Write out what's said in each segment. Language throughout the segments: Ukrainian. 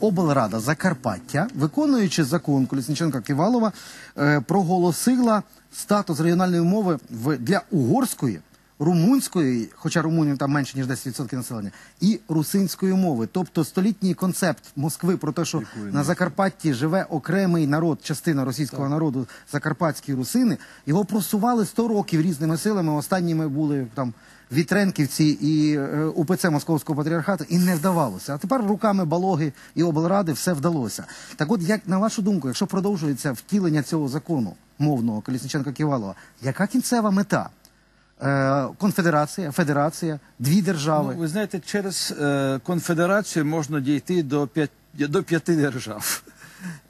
облрада Закарпаття, виконуючи закон Колісниченка Ківалова, е, проголосила статус регіональної мови для угорської. Румунської, хоча румунів там менше ніж 10% населення, і русинської мови, тобто столітній концепт Москви про те, що на Закарпатті живе окремий народ, частина російського народу, закарпатські русини, його просували 100 років різними силами. Останніми були там Вітренківці і е, УПЦ Московського патріархату, і не вдавалося. А тепер руками Балоги і облради все вдалося. Так, от як на вашу думку, якщо продовжується втілення цього закону мовного Колісниченка Ківалова, яка кінцева мета? Е, конфедерація, федерація, дві держави. Ну, ви знаєте, через е, конфедерацію можна дійти до, п'яти до п'яти держав.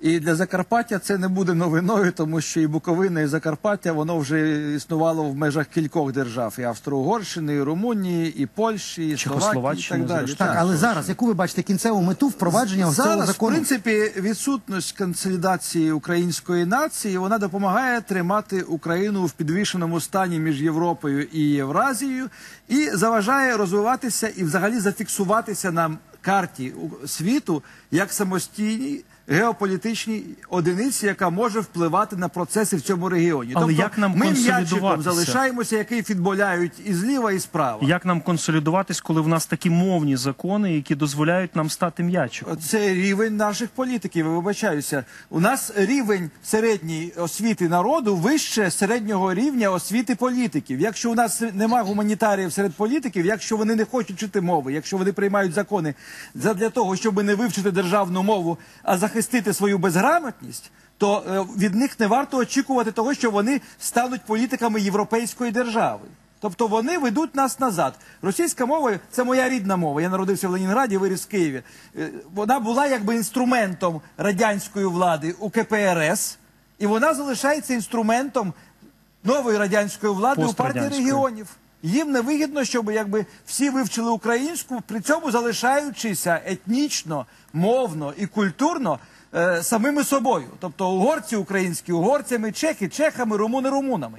І для Закарпаття це не буде новиною, тому що і Буковина, і Закарпаття воно вже існувало в межах кількох держав: і Австро-Угорщини, і Румунії, і Польщі, і Словакії, і так далі. так, але зараз яку ви бачите кінцеву мету впровадження Зараз, в закону? принципі, відсутність консолідації української нації вона допомагає тримати Україну в підвішеному стані між Європою і Євразією і заважає розвиватися і взагалі зафіксуватися на карті світу як самостійній геополітичній одиниці, яка може впливати на процеси в цьому регіоні. Але тобто як нам ми м'ячиком залишаємося, який футболяють і зліва, і справа. Як нам консолідуватись, коли в нас такі мовні закони, які дозволяють нам стати м'ячиком? Це рівень наших політиків. Я вибачаюся. У нас рівень середньої освіти народу вище середнього рівня освіти політиків. Якщо у нас нема гуманітаріїв серед політиків, якщо вони не хочуть вчити мови, якщо вони приймають закони для того, щоб не вивчити державну мову, а захистити свою безграмотність. То е, від них не варто очікувати того, що вони стануть політиками європейської держави. Тобто вони ведуть нас назад. Російська мова це моя рідна мова. Я народився в Ленінграді, виріс в Києві. Е, Вона була якби інструментом радянської влади у КПРС, і вона залишається інструментом нової радянської влади у партії регіонів. Їм не вигідно, щоб якби всі вивчили українську, при цьому залишаючися етнічно, мовно і культурно е, самими собою. Тобто угорці українські угорцями, чехи чехами, румуни румунами.